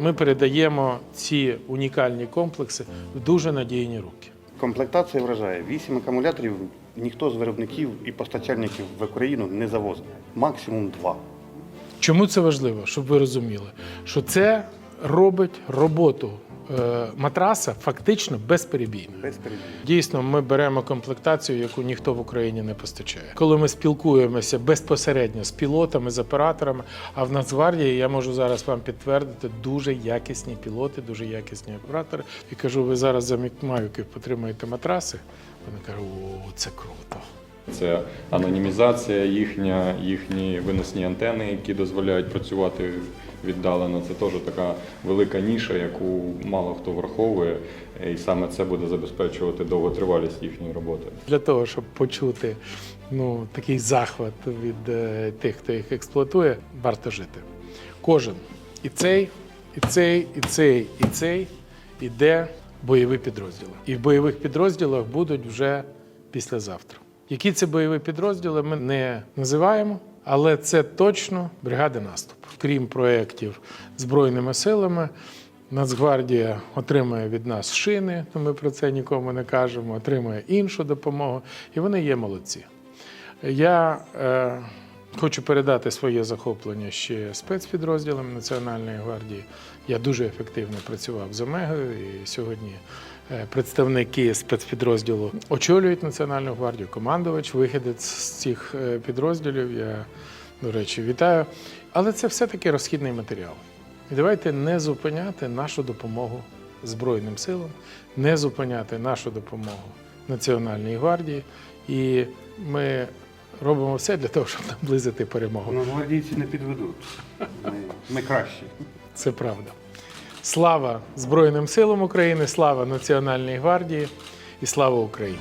Ми передаємо ці унікальні комплекси в дуже надійні руки. Комплектація вражає. Вісім акумуляторів ніхто з виробників і постачальників в Україну не завозить. Максимум два. Чому це важливо, щоб ви розуміли, що це робить роботу матраса фактично безперебійно. Без перебігу. Дійсно, ми беремо комплектацію, яку ніхто в Україні не постачає. Коли ми спілкуємося безпосередньо з пілотами, з операторами, а в Нацгвардії я можу зараз вам підтвердити дуже якісні пілоти, дуже якісні оператори. І кажу, ви зараз за Мікмавіків потримаєте матраси. Вони кажуть, о, це круто. Це анонімізація їхня, їхні виносні антени, які дозволяють працювати віддалено. Це теж така велика ніша, яку мало хто враховує, і саме це буде забезпечувати довготривалість їхньої роботи. Для того, щоб почути ну, такий захват від е, тих, хто їх експлуатує, варто жити. Кожен і цей, і цей, і цей, і цей іде бойові підрозділи. І в бойових підрозділах будуть вже післязавтра. Які це бойові підрозділи, ми не називаємо, але це точно бригади наступу. Крім проєктів Збройними силами, Нацгвардія отримує від нас шини, то ми про це нікому не кажемо, отримує іншу допомогу, і вони є молодці. Я е, хочу передати своє захоплення ще спецпідрозділам Національної гвардії. Я дуже ефективно працював з Омегою, і сьогодні представники спецпідрозділу очолюють Національну гвардію, командувач, вихідець з цих е, підрозділів. Я, до речі, вітаю. Але це все-таки розхідний матеріал. І давайте не зупиняти нашу допомогу Збройним силам, не зупиняти нашу допомогу Національній гвардії. І ми робимо все для того, щоб наблизити перемогу. Ну, гвардійці не підведуть. Ми, ми кращі. Це правда. Слава Збройним силам України, слава Національній гвардії і слава Україні!